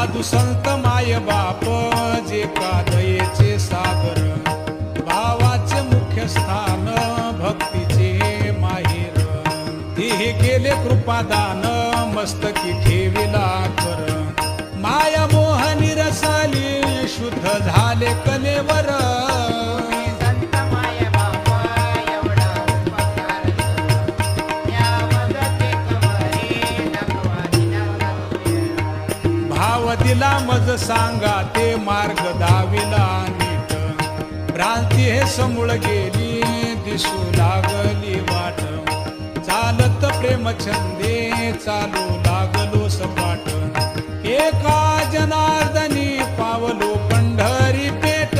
साधू संत माय बाप जे कादयेचे सागर भावाचे मुख्य स्थान भक्तीचे माहेर. हे केले कृपादान मस्तकी ठेविला कर. माया मोहनी रसाली शुद्ध झाले कलेवर. भाव दिला मज सांगा ते मार्ग दाविला नीट. भ्रांती हे समूळ गेली दिसू लागली वाट. चालत प्रेम छंदे चालू लागलो सपाट. एका जनार्दनी पावलो पंढरी पेट.